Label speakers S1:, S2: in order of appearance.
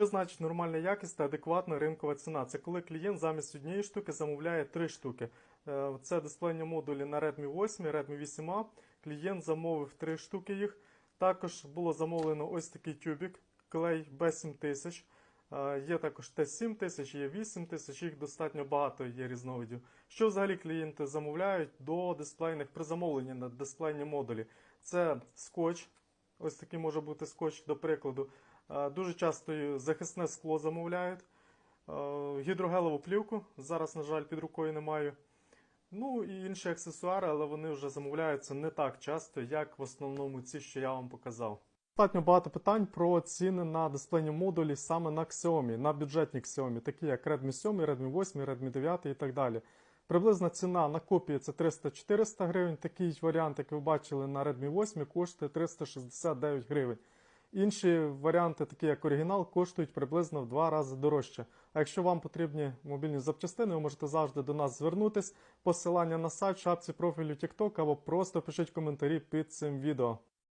S1: Що значить нормальна якість та адекватна ринкова ціна? Це коли клієнт замість однієї штуки замовляє три штуки. Е, Це дисплейні модулі на Redmi 8, Redmi 8A. Клієнт замовив три штуки їх. Також було замовлено ось такий тюбік клей B7000. Е, Є також T7000, є 8000, їх достатньо багато є різновидів. Що взагалі клієнти замовляють до дисплейних при замовленні на дисплейні модулі? Це скотч. Ось такий може бути скотч, до прикладу. Е, Дуже часто захисне скло замовляють. Е, Гідрогелеву плівку. Зараз, на жаль, під рукою не маю. Ну і інші аксесуари, але вони вже замовляються не так часто, як в основному ці, що я вам показав. Достатньо багато питань про ціни на дисплейні модулі саме на Xiaomi, на бюджетні Xiaomi, такі як Redmi 7, Redmi 8, Redmi 9 і так далі. Приблизна ціна на копії це 300-400 гривень. Такий варіант, як ви бачили на Redmi 8, коштує 369 гривень. Інші варіанти, такі як оригінал, коштують приблизно в два рази дорожче. А якщо вам потрібні мобільні запчастини, ви можете завжди до нас звернутись. Посилання на сайт, шапці профілю TikTok або просто пишіть коментарі під цим відео.